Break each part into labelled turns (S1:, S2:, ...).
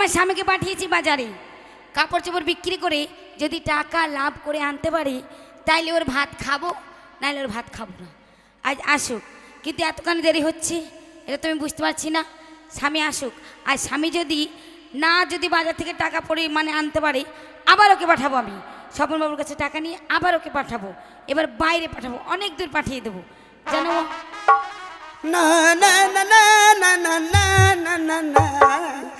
S1: আমার স্বামীকে পাঠিয়েছি বাজারে কাপড় চোপড় বিক্রি করে যদি টাকা লাভ করে আনতে পারি তাইলে ওর ভাত খাব নাইলে ওর ভাত খাব না আজ আসুক কিন্তু এতক্ষণ দেরি হচ্ছে এটা তো আমি বুঝতে পারছি না স্বামী আসুক আর স্বামী যদি না যদি বাজার থেকে টাকা পড়ে মানে আনতে পারে আবার ওকে পাঠাবো আমি স্বপনবাবুর কাছে টাকা নিয়ে আবার ওকে পাঠাবো এবার বাইরে পাঠাবো অনেক দূর পাঠিয়ে দেবো যেন
S2: না না না না না না না না না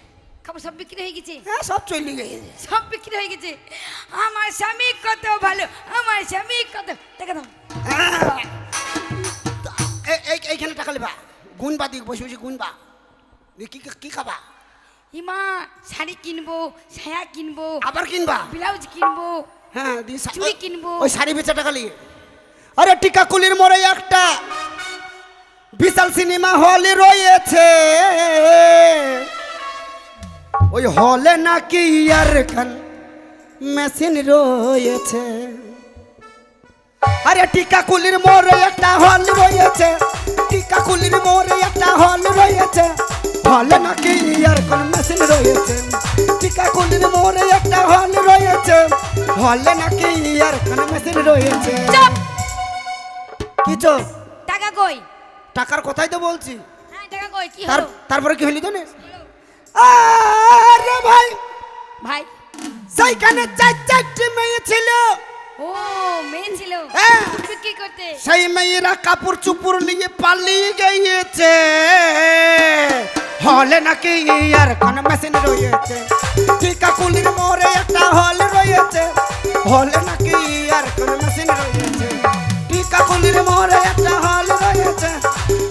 S1: খাবার সব বিক্রি হয়ে গেছে।
S2: হ্যাঁ সব চলে গেছে।
S1: সব বিক্রি হয়ে গেছে। আমার স্বামী কত ভালো আমার স্বামী কত টাকা দাও
S2: এই- এই- এইখানে টাকা লিবা। গুনবা দিক বসে বসে গুনবা। কি কি খাবা?
S1: হিমা শাড়ি কিনবো ছায়া কিনবো
S2: আবার কিনবা?
S1: ব্লাউজ কিনবো
S2: হ্যাঁ শা-
S1: চুড়ি কিনবো।
S2: ওই শাড়ি বেচা টাকা নিয়ে। আরে টিকাকুলির মোড়ে একটা বিশাল সিনেমা হলে রয়েছে। ওই হলে নাকি আর খান মেশিন রয়েছে। আরে টিকাকুলির মোড়ে একটা হল রয়েছে টিকাকুলির মোড়ে একটা হল রয়েছে। হলে নাকি আর কোন মেশিন রয়েছে টিকা টিকাকুলির মোড়ে একটা হল রয়েছে। হলে নাকি আর কোন মেশিন রয়েছে।
S1: চুপ!
S2: কি চোখ
S1: টাকা কই?
S2: টাকার কথাই তো বলছি।
S1: হ্যাঁ টাকা কই? কি
S2: তারপরে কি হলি তো আরে ভাই।
S1: ভাই।
S2: সেইখানে চার চারটি মেয়ে ছিল।
S1: ও মেয়ে ছিল।
S2: হ্যাঁ।
S1: করতে?
S2: সেই মেয়েরা কাপড় চুপুর নিয়ে পালিয়ে গিয়েছে। হলে নাকি আর কোন মেশিন রয়েছে? টিকাকুলির মোড়ে একটা হল রয়েছে। হলে নাকি আর কোন মেশিন রয়েছে? টিকাকুলির মোড়ে একটা হল রয়েছে।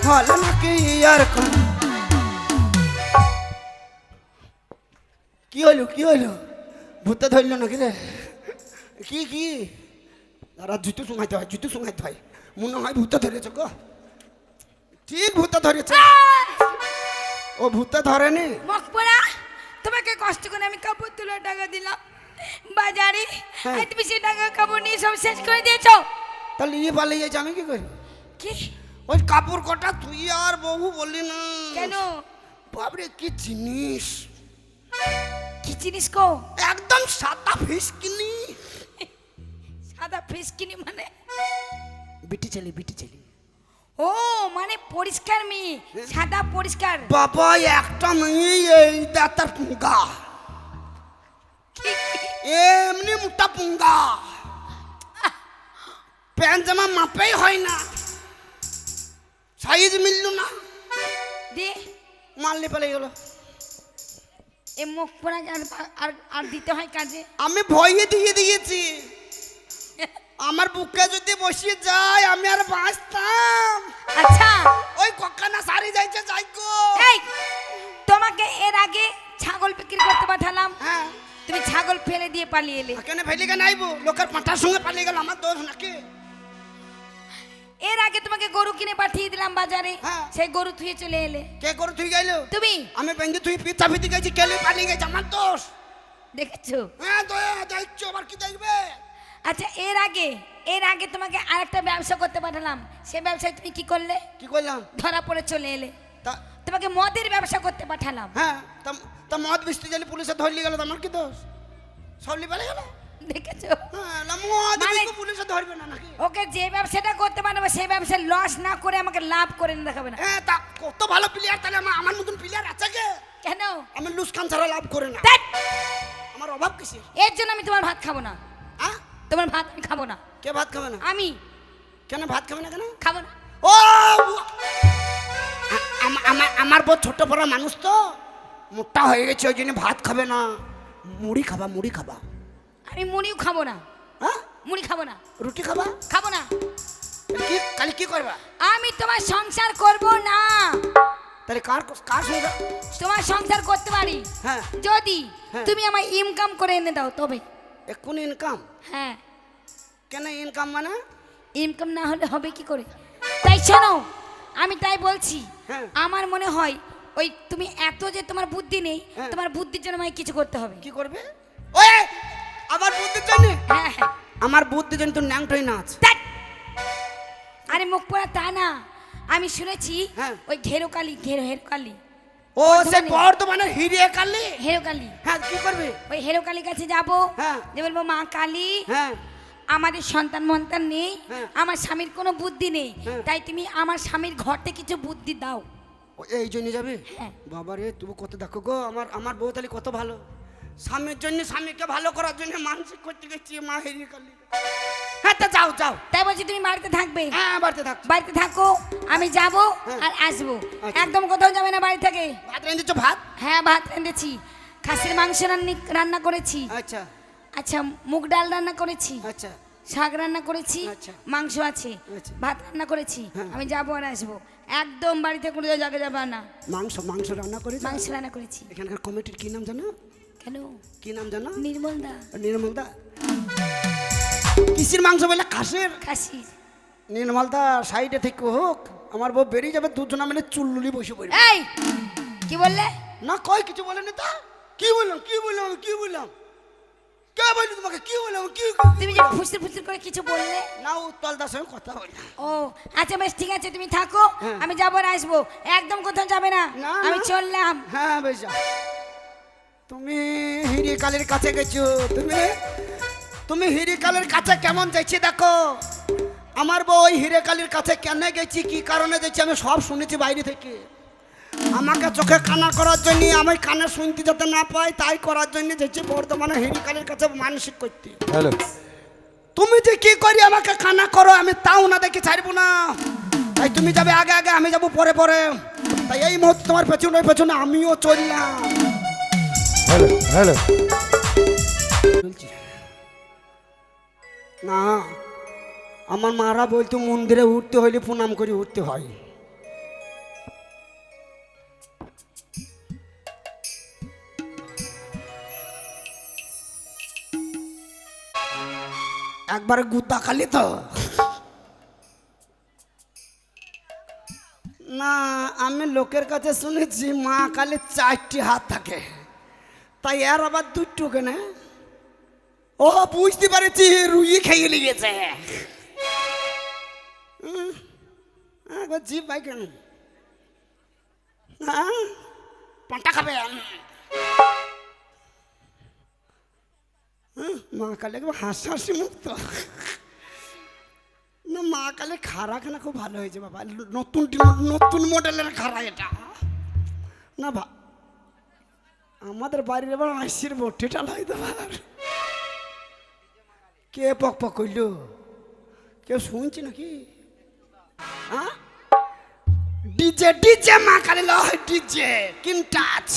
S2: হলে নাকি আর কোন কি হলো কি হলো? ভূতে ধরলো নাকি রে? কি কি? তারা জুতো শুঙাইতে হয় জুতো শুঙাইতে হয়। মনে হয় ভূতে ধরেছে গো। ঠিক ভূতে ধরেছে। ও ভূতে ধরেনি?
S1: মকপরা তোমাকে কষ্ট করে আমি কাপড় তুলে টাকা দিলাম। বাজারে
S2: হ্যাঁ।
S1: আর তুমি সেই টাকা কাপড় নিয়ে সব শেষ করে দিয়েছ।
S2: তাহলে ইয়ে পালিয়ে যাচ্ছে আমি কি করি?
S1: কি?
S2: ওই কাপড় কটা তুই আর বহু বললি না।
S1: কেন?
S2: বাবরে কি জিনিস?
S1: কি জিনিস কো
S2: একদম সাদা ফিস কিনি
S1: সাদা ফ্রিজ কিনি মানে?
S2: বিটি ছেলে বিটি ছেলে
S1: ও মানে পরিষ্কার মেয়ে সাদা পরিষ্কার।
S2: বাবা একটা মেয়ে এই দাতার পুঙ্গা। এমনি মোটা পুঙ্গা। প্যান্ট জামা মাপেই হয় না। সাইজ মিলল না।
S1: দে।
S2: মারলে পালে গেল।
S1: এ মুখ পড়া আর আর দিতে হয় কাজে?
S2: আমি ভয়ে দিয়ে দিয়েছি। আমার বুকে যদি বসিয়ে যায় আমি আর বাঁচতাম।
S1: আচ্ছা।
S2: ওই কক্কানা সারি যাইছে যাই গো।
S1: এই তোমাকে এর আগে ছাগল বিক্রি করতে পাঠালাম।
S2: হ্যাঁ।
S1: তুমি ছাগল ফেলে দিয়ে পালিয়ে এলে।
S2: কেন ফেলি কেন আইবো লোকের পাঁঠার সঙ্গে পালিয়ে গেল আমার দোষ নাকি?
S1: এর আগে তোমাকে গরু কিনে পাঠিয়ে দিলাম বাজারে।
S2: হ্যাঁ।
S1: সেই গরু থুয়ে চলে এলে।
S2: কে করে তুই গেল?
S1: তুমি?
S2: আমি বেঞ্জে তুই পিতা পিতি গেছি কেলে পালিয়ে গেছে আমার দোষ।
S1: দেখেছ?
S2: হ্যাঁ তো দেখছ আবার কি দেখবে?
S1: আচ্ছা এর আগে এর আগে তোমাকে আরেকটা ব্যবসা করতে পাঠালাম। সে ব্যবসায় তুমি কি করলে?
S2: কি করলাম?
S1: ধরা পড়ে চলে এলে।
S2: তা
S1: তোমাকে মদের ব্যবসা করতে পাঠালাম।
S2: হ্যাঁ তা তা মদ বিস্তি গেলে পুলিশে ধরলি গেল তো আমার কি দোষ? সবলি পালিয়ে গেল?
S1: দেখেছ?
S2: হ্যাঁ
S1: মানে- ওকে যে ব্যবসাটা করতে পারবে সেই লস না করে আমাকে লাভ করে দেখাবে না।
S2: হ্যাঁ তা কত ভালো প্লেয়ার তাহলে আমার মতন প্লেয়ার আছে কে?
S1: কেন?
S2: আমি ছাড়া লাভ করে না। আমার অভাব কিসের?
S1: এর জন্য আমি তোমার ভাত খাব না। তোমার ভাত আমি খাব না।
S2: কে ভাত খাবে না?
S1: আমি।
S2: কেন ভাত খাবে না কেন?
S1: খাব না।
S2: ও আমার বউ ছোট বড় মানুষ তো। মোটা হয়ে গেছে ওই জন্য ভাত খাবে না। মুড়ি খাবা মুড়ি খাবা।
S1: আমি মুড়িও খাব না।
S2: হ্যাঁ?
S1: মুড়ি খাব না।
S2: রুটি খাবা?
S1: খাব না।
S2: কি? কালি কি করবা?
S1: আমি তোমার সংসার করব না।
S2: তাহলে কার কার সঙ্গে
S1: তোমার সংসার করতে পারি?
S2: হ্যাঁ।
S1: যদি
S2: হ্যাঁ।
S1: তুমি আমার ইনকাম করে এনে দাও তবে।
S2: এখন ইনকাম
S1: হ্যাঁ।
S2: কেন ইনকাম মানে?
S1: ইনকাম না হলে হবে কি করে? তাই শোনো আমি তাই বলছি।
S2: হ্যাঁ।
S1: আমার মনে হয় ওই তুমি এত যে তোমার বুদ্ধি নেই। তোমার বুদ্ধির জন্য আমায় কিছু করতে হবে।
S2: কি করবে? ওই আমার বুদ্ধির জন্য
S1: হ্যাঁ হ্যাঁ।
S2: আমার বুদ্ধির জন্য তো ন্যাংটোই নাচ!
S1: আরে মুখ পড়া তা না। আমি শুনেছি ওই ঘেরো ঘেরোকালি ঘেরো হেরোকালি
S2: ও সে
S1: বর্ধমানে।
S2: হিরিয়ে কালি?
S1: হেরোকালি
S2: হ্যাঁ কি করবে?
S1: ওই হেরোকালির কাছে যাব।
S2: হ্যাঁ।
S1: যে বলব মা কালী
S2: হ্যাঁ।
S1: আমাদের সন্তান মন্তান নেই
S2: হ্যাঁ।
S1: আমার স্বামীর কোনো বুদ্ধি নেই।
S2: হ্যাঁ।
S1: তাই তুমি আমার স্বামীর ঘরতে কিছু বুদ্ধি দাও।
S2: এই জন্য যাবে?
S1: হ্যাঁ।
S2: বাবা রে তুমি কত দেখো গো আমার আমার বউ তাহলে কত ভালো। স্বামীর জন্য স্বামীকে ভালো করার জন্য মানসিক করতে গেছি মা হেরিয়ে কালি হ্যাঁ তা যাও যাও।
S1: তাই বলছি তুমি বাড়িতে থাকবে?
S2: হ্যাঁ বাড়িতে থাক
S1: বাড়িতে থাকো আমি যাব
S2: হ্যাঁ।
S1: আর আসব।
S2: আচ্ছা।
S1: একদম কোথাও যাবে না বাড়ি থেকে?
S2: ভাত রেঁধেছো ভাত?
S1: হ্যাঁ ভাত রেঁধেছি। খাসির মাংস রান্নি- করেছি।
S2: আচ্ছা।
S1: আচ্ছা মুগ ডাল রান্না করেছি।
S2: আচ্ছা।
S1: শাক রান্না করেছি।
S2: আচ্ছা।
S1: মাংস আছে।
S2: আচ্ছা।
S1: ভাত রান্না করেছি।
S2: হ্যাঁ।
S1: আমি যাব আর আসব। একদম বাড়িতে কোনো জায়গা যাবে না।
S2: মাংস মাংস রান্না করেছি?
S1: মাংস রান্না করেছি।
S2: এখানকার কমিটির কি নাম জানো?
S1: কেন?
S2: কি নাম জানো?
S1: নির্মল দা
S2: নির্মলদা। কিসের মাংস বলে খাসের?
S1: খাসির।
S2: নির্মলদা সাইডে থেকে হোক আমার বউ বেরিয়ে যাবে দুজনা মিলে চুল্লুলি বসে
S1: এই কি বললে?
S2: না কই কিছু বলেনি তা? কি বললাম কি বললাম কি বললাম? কে বললি তোমাকে? কি বললাম কি
S1: তুমি যে করে কিছু বললে?
S2: না উত্তল সঙ্গে কথা
S1: ও আচ্ছা বেশ ঠিক আছে তুমি থাকো।
S2: হ্যাঁ।
S1: আমি যাব আর আসব। একদম কোথাও যাবে না। আমি চললাম।
S2: হ্যাঁ বেশ যাও। তুমি হিরি কালের কাছে গেছো। তুমি তুমি হিরি কালের কাছে কেমন যাচ্ছি দেখো। আমার বউ ওই হিরে কালির কাছে কেন গেছি কি কারণে গেছি আমি সব শুনেছি বাইরে থেকে। আমাকে চোখে কানা করার জন্য আমি কানে শুনতে যাতে না পাই তাই করার জন্য যাচ্ছি বর্তমানে হিরি কালির কাছে মানসিক করতে।
S3: হ্যালো।
S2: তুমি যে কি করি আমাকে কানা করো আমি তাও না দেখে ছাড়বো না। তাই তুমি যাবে আগে আগে আমি যাব পরে পরে। তাই এই মুহূর্তে তোমার পেছনে পেছনে আমিও চললাম।
S3: Hello hello.
S2: না, আমার মারা বলতো মন্দিরে উঠতে হইলে প্রণাম করে উঠতে হয়। একবারে গুদ্দা খালি তো। না, আমি লোকের কাছে শুনেছি মা কালী চারটি হাত থাকে। তাই এর আবার দুটো কেনে? ও বুঝতে পারেছি, রুই খেয়ে নিয়েছে। একবার জিপ ভাই কেন পান্টা খাবে। মা কালে হাসি হাসি মুক্ত। না, মা কালে খারা খানা খুব ভালো হয়েছে, বাবা। নতুন নতুন মডেলের খারা এটা। না আমাদের বাড়ির এবার আইসির বটিটা লাই দেবার কে পক পক করল কেউ শুনছি নাকি? হ্যাঁ ডিজে ডিজে মা কালী লয় ডিজে কিন টাচ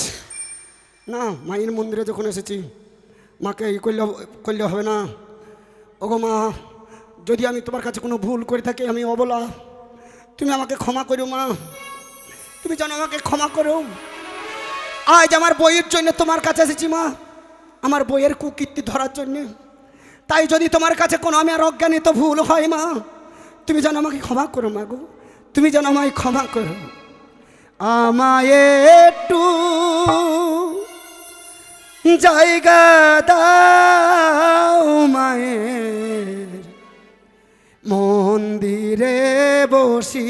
S2: না, মায়ের মন্দিরে যখন এসেছি, মাকে ই করলে করলে হবে না। ওগো মা, যদি আমি তোমার কাছে কোনো ভুল করে থাকি, আমি অবলা। তুমি আমাকে ক্ষমা করো মা। তুমি যেন আমাকে ক্ষমা করো আজ আমার বইয়ের জন্য তোমার কাছে এসেছি মা। আমার বইয়ের কুকীর্তি ধরার জন্য। তাই যদি তোমার কাছে কোনো আমি আর অজ্ঞানিত ভুল হয় মা, তুমি যেন আমাকে ক্ষমা করো মা গো। তুমি যেন আমায় ক্ষমা করো। আমায় একটু জায়গা দাও মায়ের। মন্দিরে বসি।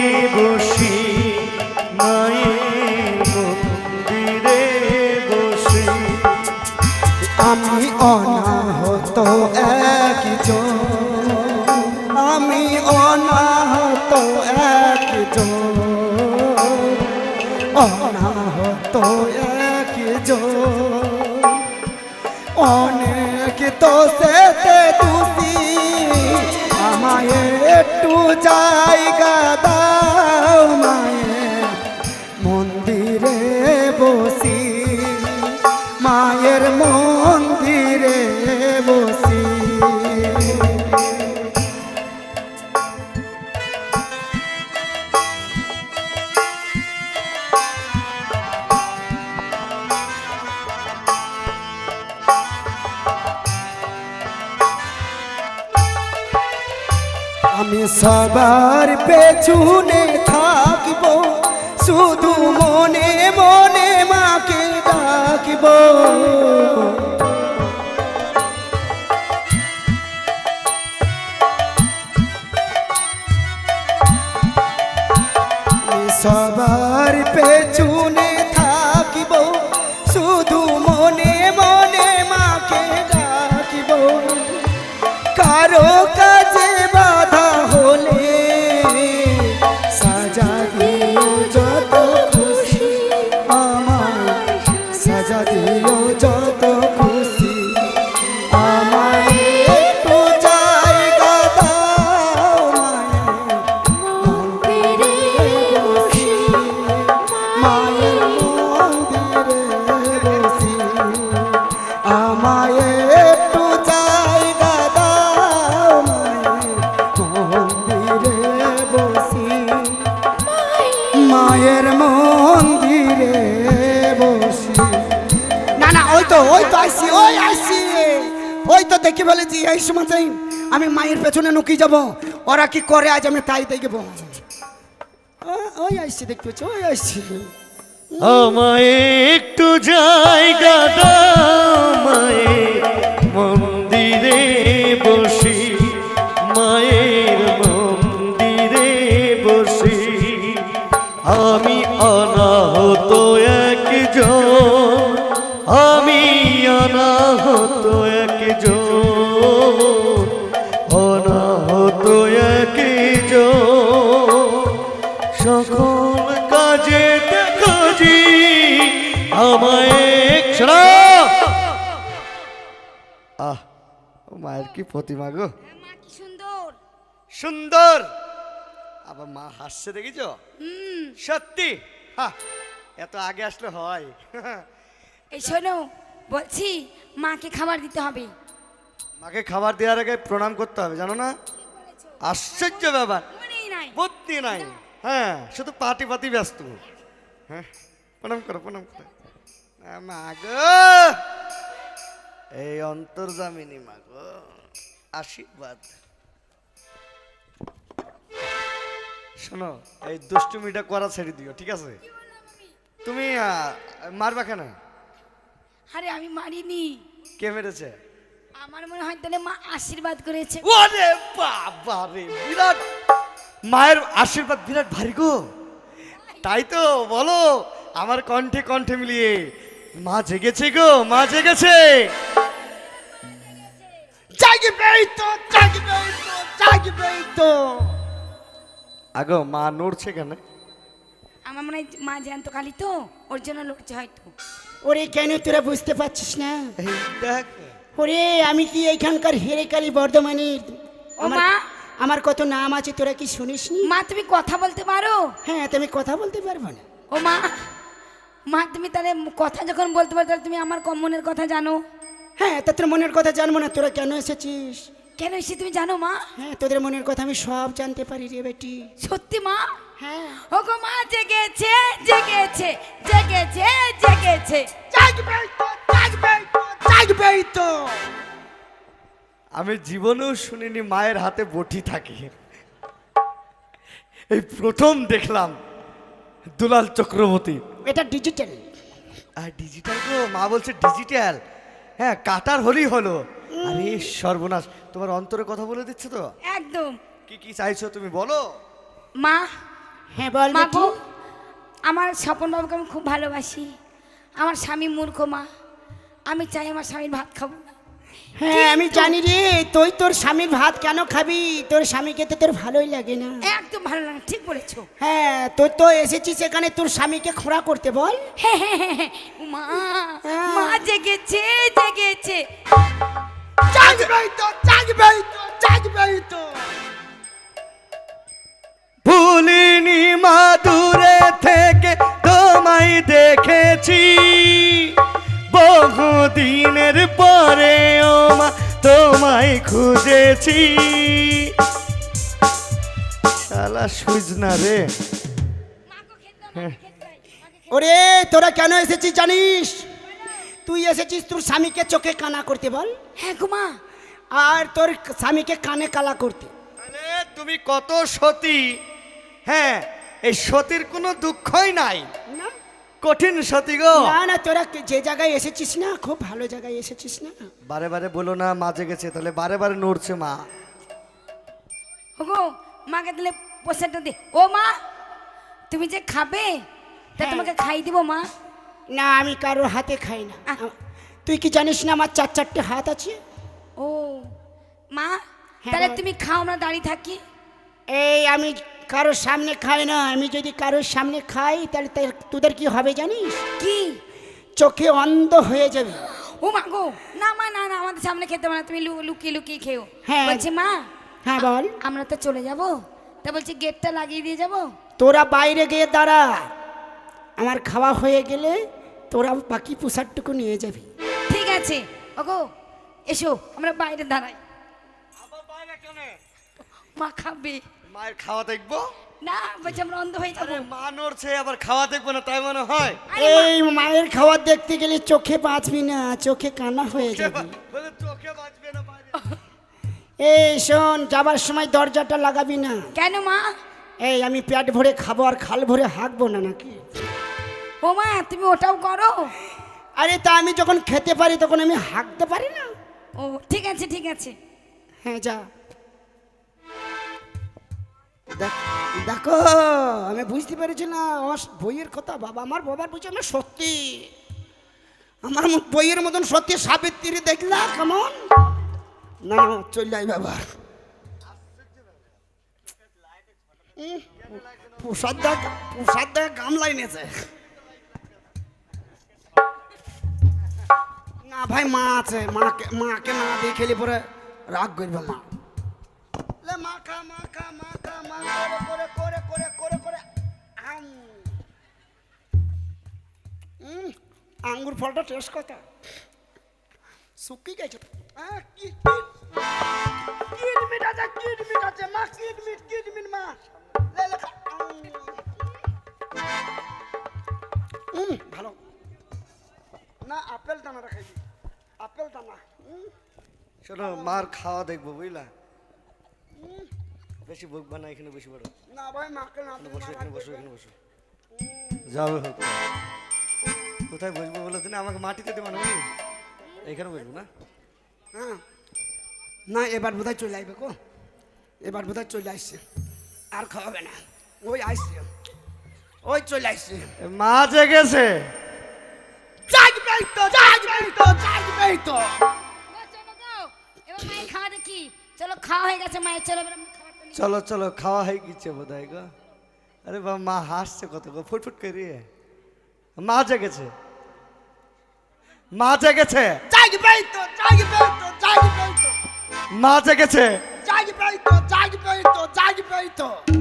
S2: অনাহত একজন। আমি অনাহত একজন। অনাহত একজন। অনেক তো সেতে তুসি আমায় একটু জায়গা দাও। সবার পেছনে থাকিব, শুধু মনে মনে মাকে ডাকিব। সবার পেছনে থাকিব, শুধু মনে মনে মাকে ডাকিব। কারও কাজে মায়ের মন্দিরে বসি। না না, ওই তো ওই তো আসছি ওই আসছি ওই তো দেখি বলেছি এই সময় আমি মায়ের পেছনে নুকি যাব। ওরা কি করে আজ আমি তাই দেখব? ওই আসছি দেখতে পাচ্ছি? ওই আসছি
S4: আমায় একটু জায়গা দাও, মায়ের মন্দিরে। অনাহত একজন সকল কাজে কাজী আমায় আহ মায়ের কি প্রতিমা গো
S1: সুন্দর
S4: সুন্দর আবার মা হাসছে দেখেছ সত্যি এত আগে আসলে হয়
S1: এই শোনো, বলছি মাকে খাবার দিতে হবে।
S4: মাকে খাবার দেওয়ার আগে প্রণাম করতে হবে জানো না? আশ্চর্য ব্যাপার। বুদ্ধি নাই। হ্যাঁ শুধু পাটি পাতি ব্যস্ত। হ্যাঁ প্রণাম করো প্রণাম করো। আ, মা এই অন্তর্জামিনী মা গো আশীর্বাদ। শোনো এই দুষ্টুমিটা করা ছেড়ে দিও ঠিক আছে? তুমি? মারবা কেন?
S1: আরে আমি মারিনি।
S4: কে মেরেছে?
S1: আমার মনে হয় তাহলে মা আশীর্বাদ করেছে।
S4: ওরে বাবা রে বিরাট। মায়ের আশীর্বাদ বিরাট ভারী গো। তাই তো বলো আমার কণ্ঠে কণ্ঠে মিলিয়ে মা জেগেছে গো মা জেগেছে।
S2: জাগবেই তো জাগবেই তো জাগবেই তো।
S4: আগো মা নড়ছে কেন?
S1: আমার মনে হয় মা জ্যান্ত কালী তো ওর জন্য লড়ছে হয়তো।
S2: ওরে কেন তোরা বুঝতে পারছিস না?
S4: এই দেখ।
S2: ওরে আমি কি এইখানকার হেরেকালি বর্ধমানের?
S1: ও মা।
S2: আমার কত নাম আছে তোরা কি শুনিসনি?
S1: মা তুমি কথা বলতে পারো?
S2: হ্যাঁ তুমি কথা বলতে পারব না।
S1: ও মা মা তুমি তাহলে কথা যখন বলতে পারো তাহলে তুমি আমার কম মনের কথা জানো।
S2: হ্যাঁ তা তোর মনের কথা জানব না তোরা কেন এসেছিস?
S1: কেন এসে তুমি জানো মা?
S2: হ্যাঁ তোদের মনের কথা আমি সব জানতে পারি রে বেটি।
S1: সত্যি মা?
S2: হ্যাঁ।
S1: ও গো মা জেগেছে জেগেছে জেগেছে জেগেছে।
S2: জাগবেই তো তো
S4: আমি জীবনেও শুনিনি মায়ের হাতে বটি থাকে। এই প্রথম দেখলাম দুলাল চক্রবর্তী।
S2: এটা ডিজিটাল
S4: আর ডিজিটাল তো মা বলছে ডিজিটাল হ্যাঁ কাটার হলেই হলো। আরে সর্বনাশ তোমার অন্তরে কথা বলে দিচ্ছে তো?
S1: একদম।
S4: কি কি চাইছো তুমি বলো?
S1: মা
S2: হ্যাঁ বল
S1: মা। গো আমার স্বপন বাবুকে আমি খুব ভালোবাসি। আমার স্বামী মূর্খ মা। আমি চাই আমার স্বামীর ভাত খাব।
S2: হ্যাঁ আমি জানি রে তুই তোর স্বামীর ভাত কেন খাবি? তোর স্বামীকে তো তোর ভালোই লাগে না।
S1: একদম ভালো লাগে ঠিক বলেছ।
S2: হ্যাঁ তোর তো এসেছিস এখানে তোর স্বামীকে খোঁড়া করতে বল।
S1: হ্যাঁ, হ্যাঁ, হ্যাঁ, মা মা জেগেছে জেগেছে।
S4: ভুলিনি মা দূরে থেকে তোমায় দেখেছি। খুঁজেছি। শালা সুইজ না রে।
S2: ওরে তোরা কেন এসেছিস জানিস? তুই এসেছিস তোর স্বামীকে চোখে কানা করতে বল।
S1: হ্যাঁ ঘুমা
S2: আর তোর স্বামীকে কানে কালা করতে।
S4: তুমি কত সতী। হ্যাঁ এই সতীর কোনো দুঃখই নাই। কঠিন সতী গো।
S2: না না তোরা যে জায়গায় এসেছিস না খুব ভালো জায়গায় এসেছিস না?
S4: বারে বারে বলো না মাঝে গেছে তাহলে বারে বারে নড়ছে মা।
S1: ওগো মাকে দিলে পোশাকটা দে। ও মা তুমি যে খাবে তা
S2: হ্যাঁ।
S1: তোমাকে খাই দিব মা।
S2: না আমি কারোর হাতে খাই না।
S1: আহ।
S2: তুই কি জানিস না আমার চার চারটে হাত আছে?
S1: ও মা
S2: হ্যাঁ,
S1: তাহলে তুমি খাও আমরা দাঁড়িয়ে থাকি।
S2: এই আমি কারোর সামনে খাই না আমি যদি কারোর সামনে খাই তাহলে তোদের কি হবে জানিস?
S1: কি?
S2: চোখে অন্ধ হয়ে যাবে।
S1: ও মা গো না মা না না আমাদের সামনে খেতে না তুমি লু- লুকিয়ে লুকিয়ে খেও।
S2: হ্যাঁ।
S1: বলছি মা
S2: হ্যাঁ বল।
S1: আমরা তো চলে যাব তা বলছি গেটটা লাগিয়ে দিয়ে যাব?
S2: তোরা বাইরে গিয়ে দাঁড়া। আমার খাওয়া হয়ে গেলে তোরা বাকি পোশাকটুকু নিয়ে যাবি।
S1: ঠিক আছে ওগো এসো আমরা বাইরে দাঁড়াই। মা খাবে।
S4: মায়ের খাওয়া দেখব?
S1: না বলছি আমরা অন্ধ হয়ে যাব।
S4: মা নড়ছে আবার খাওয়া দেখব না তাই মনে হয়?
S2: এই মায়ের খাবার দেখতে গেলে চোখে বাঁচবি না চোখে কানা হয়ে যাবে।
S4: বলে চোখে বাঁচবে না
S2: এই শোন যাবার সময় দরজাটা লাগাবি না।
S1: কেন মা?
S2: এই আমি পেট ভরে খাব আর খাল ভরে হাঁকবো না নাকি?
S1: ও মা তুমি ওটাও করো।
S2: আরে তা আমি যখন খেতে পারি তখন আমি হাঁকতে পারি না।
S1: ও ঠিক আছে ঠিক আছে।
S2: হ্যাঁ যা। দেখ- আমি বুঝতে পেরেছি না, আমার বইয়ের কথা বাবা, আমার বাবার বুঝে আমার সত্যি। আমার বইয়ের মতন সত্যি সাবিত্রী, দেখলা কেমন? না চল যাই বাবা। প্রসাদ না ভাই, মা আছে, মাকে মাকে না দিয়ে খেলে পরে রাগ করবে মা। লে, মাখা মাখা মাখা। মা করে করে করে করে করে করে আম। উম, আঙ্গুর ফলটা টেস্ট কথা। শুকিয়ে গেছে। কি কিডমিট আছে কিডমিট আছে মা কিডমিট কিডমিট মা। লে লে খা। উম। উম, ভালো। না আপেল দানা রাখাইবি আপেল দানা
S4: শোনো মার খাওয়া দেখব বুঝলা? বেশি বকবা না এখানে বসে পড়ো
S2: না ভাই মাকে না
S4: বসো এখানে বসো এখানে বসো। যাবে হোক। কোথায় বসবো বলো তুমি আমাকে মাটিতে দেবো না এখানে বসবো না?
S2: হ্যাঁ। না এবার বোধহয় চলে আসবে গো এবার বোধহয় চলে আসছে আর খাওয়াবে না। ওই আসছে ওই চলে আসছে
S4: মা জেগেছে
S2: জাগবেই তো জাগবেই তো জাগবেই তো।
S1: চলো গো। খাওয়া দেখি। চলো খাওয়া হয়ে গেছে মায়ের। চলো
S4: চলো চলো খাওয়া হয়ে গেছে বোধ হয় গো। আরে বাবা মা হাসছে কত গো ফুটফুট করে। মা জেগেছে। মা জেগেছে। মা জেগেছে।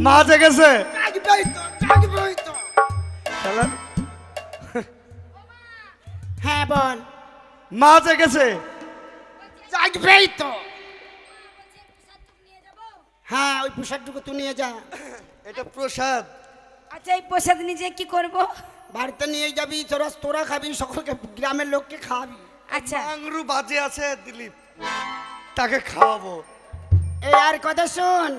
S4: মা জেগেছে।
S2: হ্যাঁ বল।
S4: মা জেগেছে।
S2: জাগবেই তো হ্যাঁ ওই প্রসাদটুকু তুই নিয়ে যা।
S4: এটা প্রসাদ।
S1: আচ্ছা এই প্রসাদ নিজে কি করব?
S2: বাড়িতে নিয়ে যাবি তোরা তোরা খাবি সকলকে গ্রামের লোককে খাওয়াবি।
S1: আচ্ছা।
S4: আংরু বাজে আছে দিলীপ। তাকে খাওয়াবো।
S2: এই আর কথা শোন।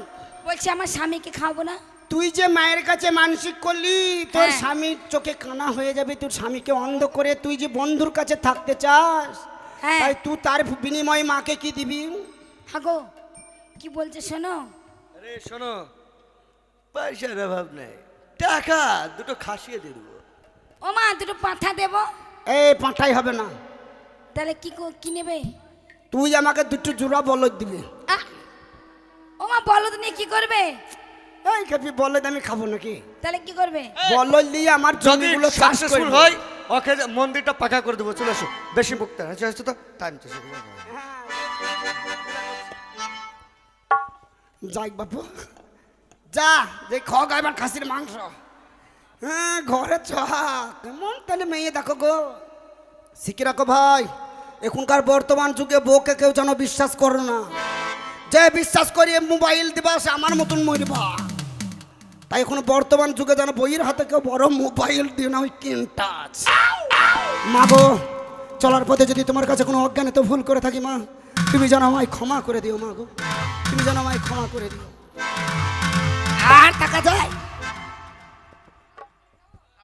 S1: বলছি আমার স্বামীকে খাওয়াবো না?
S2: তুই যে মায়ের কাছে মানসিক করলি তোর
S1: হ্যাঁ।
S2: স্বামীর চোখে কানা হয়ে যাবে তোর স্বামীকে অন্ধ করে তুই যে বন্ধুর কাছে থাকতে চাস
S1: হ্যাঁ।
S2: তাই তুই তার বিনিময়ে মাকে কি দিবি?
S1: হাগো কি বলছে শোনো?
S4: আরে শোনো পয়সার অভাব নেই। টাকা দুটো খাসিয়ে দিয়ে দেবো।
S1: ও মা দুটো পাঠা দেবো?
S2: এই পাঁঠাই হবে না।
S1: তাহলে কি কি নেবে?
S2: তুই আমাকে দুটো জোড়া বলদ দিবি!
S1: ও মা বলো নিয়ে কি করবে?
S2: এই খাবি বলদ আমি খাব নাকি?
S1: তাহলে কি করবে?
S2: বলদ দিয়ে আমার জমিগুলো
S4: সাকসেসফুল হয় ওকে মন্দিরটা পাকা করে দেবো। চলে আসো বেশি বকতে চলে তো। টাইম তো হয়ে।
S2: যাই বাপু। যা, যে খাওয়া এবার খাসির মাংস। হ্যাঁ ঘরে চ। কেমন তাহলে মেয়ে দেখো গো। শিখে রাখো ভাই, এখনকার বর্তমান যুগে বউকে কেউ যেন বিশ্বাস করো না। যে বিশ্বাস করিয়ে মোবাইল দিবা, সে আমার মতন মরবা। তাই এখন বর্তমান যুগে যেন বইয়ের হাতে কেউ বড় মোবাইল দিও না, ওই টাচ মাগো চলার পথে যদি তোমার কাছে কোনো অজ্ঞানে তো ভুল করে থাকি, মা। তুমি যেন আমায় ক্ষমা করে দিও, মা গো। তুমি যেন আমায় ক্ষমা করে দিও। আর টাকা যায়।